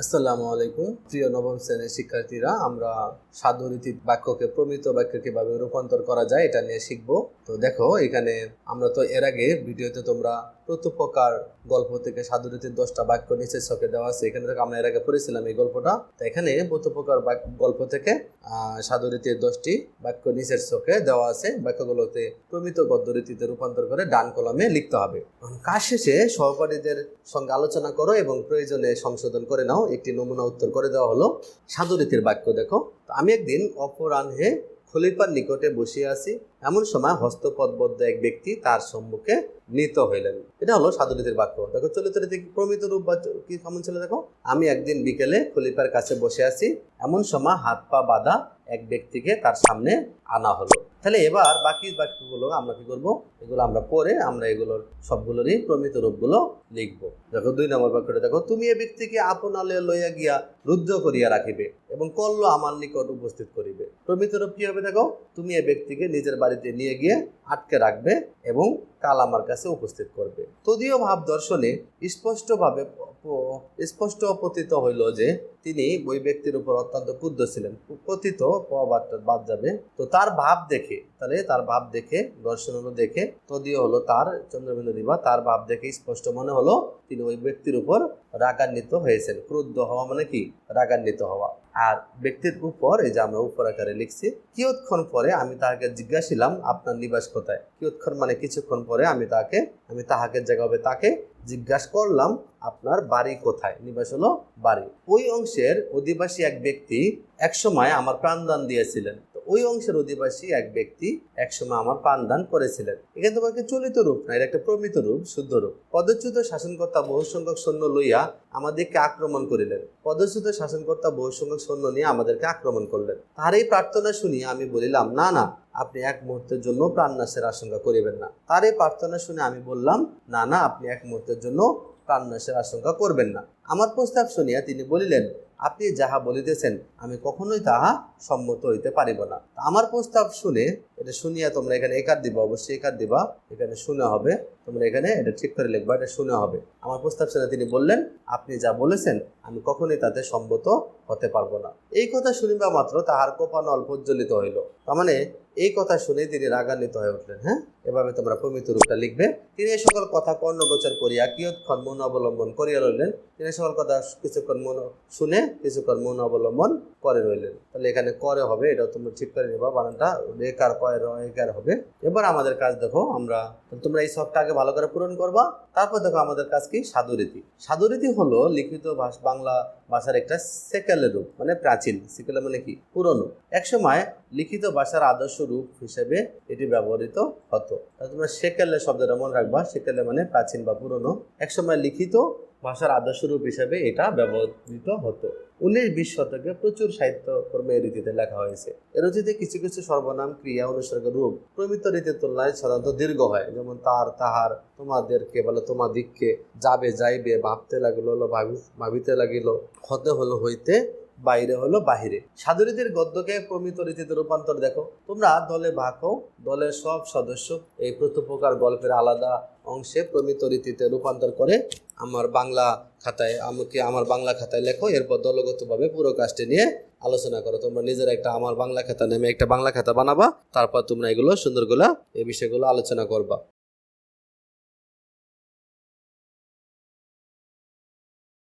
আসসালামু আলাইকুম। প্রিয় নবম শ্রেণির শিক্ষার্থীরা, আমরা সাধুরীতি বাক্যকে প্রমিত বাক্যে কীভাবে রূপান্তর করা যায় এটা নিয়ে শিখব। তো দেখো, এখানে আমরা তো এর আগে ভিডিওতে তোমরা প্রত্যুপকার গল্প থেকে সাধুরীতির দশটা বাক্য নিচের ছকে দেওয়া আছে। এখানে থেকে আমরা এর আগে পড়েছিলাম এই গল্পটা। তো এখানে প্রত্যুপকার গল্প থেকে সাধুরীতির দশটি বাক্য নিচের ছকে দেওয়া আছে। বাক্যগুলোতে প্রমিত গদ্যরীতিতে রূপান্তর করে ডান কলমে লিখতে হবে। কাজ শেষে সহপাঠীদের সঙ্গে আলোচনা করো এবং প্রয়োজনে সংশোধন করে নাও। একটি নমুনা উত্তর করে দেওয়া হলো সাধুরীতির বাক্য, দেখো। আমি একদিন অপরাহ্নে খলিফার নিকটে বসিয়া আছি। এমন সময় হস্তপদবদ্ধ এক ব্যক্তি তার সম্মুখে নিত হইলেন। এটা হলো সাধুরীতির বাক্য। দেখো চলিত রীতি প্রমিত রূপ বা কি কেমন ছিল, দেখো। আমি একদিন বিকেলে খলিফার কাছে বসে আছি। এমন সময় হাত পা বাঁধা এক ব্যক্তিকে তার সামনে আনা হলো। তাহলে এবার বাকি বাক্যগুলো আমরা কি করব? এগুলো আমরা পরে আমরা এগুলোর সবগুলোরই প্রমিত রূপগুলো লিখব। দেখো, দুই নম্বর বাক্যটা, দেখো, তুমি এ ব্যক্তিকে আপনালে লইয়া গিয়া রুদ্ধ করিয়া রাখিবে এবং কল্ল আমার নিকট উপস্থিত করিবে। প্রমিত রূপ কি হবে, দেখো? তুমি এ ব্যক্তিকে নিজের বাড়িতে নিয়ে গিয়ে আটকে রাখবে এবং কাল আমার কাছে উপস্থিত করবে। তদীয় ভাব দর্শনে স্পষ্টভাবে স্পষ্ট পতিত হইল যে তিনি ওই ব্যক্তির উপর অত্যন্ত ক্রুদ্ধ ছিলেন। পতিত বাদ যাবে। তো তার ভাব দেখে, তাহলে তার ভাব দেখে দর্শন হলো দেখে, তদীয় হলো তার, চন্দ্রবিন্দু দিবা তার ভাব দেখে স্পষ্ট মনে হলো তিনি ওই ব্যক্তির উপর রাগান্বিত হয়েছেন। ক্রুদ্ধ হওয়া মানে কি? রাগান্বিত হওয়া। আর ব্যক্তির উপর এই যে আমরা উপর আকারে লিখছি, কিয়ৎক্ষণ পরে আমি তাহাকে জিজ্ঞাসিলাম, আপনার নিবাস কোথায়? কিয়ৎক্ষণ মানে কিছুক্ষণ পরে আমি তাকে, আমি তাহাকে জায়গা তাকে জিজ্ঞাসা করলাম, আপনার বাড়ি কোথায়? নিবাস হলো বাড়ি। ওই অংশের অধিবাসী এক ব্যক্তি একসময় আমার প্রাণদান দিয়েছিলেন। ওই অংশের অধিবাসী এক ব্যক্তি একসময় আমার প্রাণদান করেছিলেন। এখানে তোমাকে চলিত রূপ না, এটা একটা প্রমিত রূপ, শুদ্ধ রূপ। পদচ্যুত শাসনকর্তা বহু সংখ্যক সৈন্য লইয়া আমাদেরকে আক্রমণ করিলেন। পদচ্যুত শাসনকর্তা বহু সংখ্যক সৈন্য নিয়ে আমাদেরকে আক্রমণ করলেন। তার এই প্রার্থনা শুনিয়ে আমি বলিলাম, না না, আপনি এক মুহূর্তের জন্য প্রাণনাশের আশঙ্কা করিবেন না। তার এই প্রার্থনা শুনে আমি বললাম, না না, আপনি এক মুহূর্তের জন্য প্রাণনাশের আশঙ্কা করবেন না। আমার প্রস্তাব শুনিয়া তিনি বলিলেন, আপনি যাহা বলিতেছেন, আমি কখনোই তাহা সম্মত হইতে পারিব না। আমার প্রস্তাব শুনে, এটা শুনিয়া তোমরা এখানে একার দিবা, অবশ্যই একার দিবা, এখানে শুনে হবে, তোমরা এখানে এটা ঠিক করে লিখবা, এটা শুনে হবে। আমার প্রস্তাব শুনে তিনি বললেন, আপনি যা বলেছেন, আমি কখনোই তাতে সম্মত হতে পারব না। এই কথা শুনিবা মাত্র তাহার কোপানো অল্প উজ্জ্বলিত হইল। তার মানে এই কথা শুনে তিনি রাগান্বিত হয়ে উঠলেন হ্যাঁ? এভাবে তোমরা প্রমিত রূপটা লিখবে। তিনি এই সকল কথা কর্ণগোচর করিয়া কিয়ৎক্ষণ মন অবলম্বন করিয়া লইলেন। তিনি সকল কথা কিছুক্ষণ মন, শুনে কিছুক্ষণ মন অবলম্বন করে রইলেন। তাহলে এখানে করে হবে এটা তোমরা ঠিক করে নিবা, বানানটা রেকার কয় রেকার হবে। এবার আমাদের কাজ দেখো আমরা তোমরা এই শখটা আগে ভালো করে পূরণ করবা, তারপর দেখো আমাদের কাজ কি? সাধুরীতি সাধুরীতি হলো লিখিত ভাষ- বাংলা ভাষার একটা সেকেলের রূপ মানে প্রাচীন। সেকেলে মানে কি? পুরনো। একসময় লিখিত ভাষার আদর্শ রূপ হিসেবে এটি ব্যবহৃত হতো। তোমরা সেকেলে শব্দটা মনে রাখবা, সেকেলে মানে প্রাচীন বা পুরনো। একসময় লিখিত ভাষার আদর্শ রূপ হিসেবে এটা ব্যবহৃত হতো। উনিশ বিশ শতকে প্রচুর সাহিত্য কর্মে এই রীতিতে লেখা হয়েছে। এর রীতিতে কিছু কিছু সর্বনাম, ক্রিয়া অনুসর্গের রূপ প্রমিত রীতির তুলনায় সাধারণত দীর্ঘ হয়। যেমন তার, তাহার, তোমাদেরকে বলে তোমাদিককে যাবে, যাইবে, ভাবতে লাগিল ভাবিতে লাগিল, হতে হলো, হইতে বাইরে হলো, বাহিরে। সাধুরীতির গদ্যকে প্রমিত রীতিতে রূপান্তর দেখো। তোমরা দলে ভাগ দলের সব সদস্য এই প্রত্যুপকার গল্পের আলাদা অংশে প্রমিত রীতিতে রূপান্তর করে আমার বাংলা খাতায়, আমাকে আমার বাংলা খাতায় লেখো, এরপর দলগতভাবে পুরো কাজটি নিয়ে আলোচনা করো। তোমরা নিজের একটা আমার বাংলা খাতা নামে একটা বাংলা খাতা বানাবা, তারপর তোমরা এগুলো, সুন্দরগুলো, এই বিষয়গুলো আলোচনা করবা।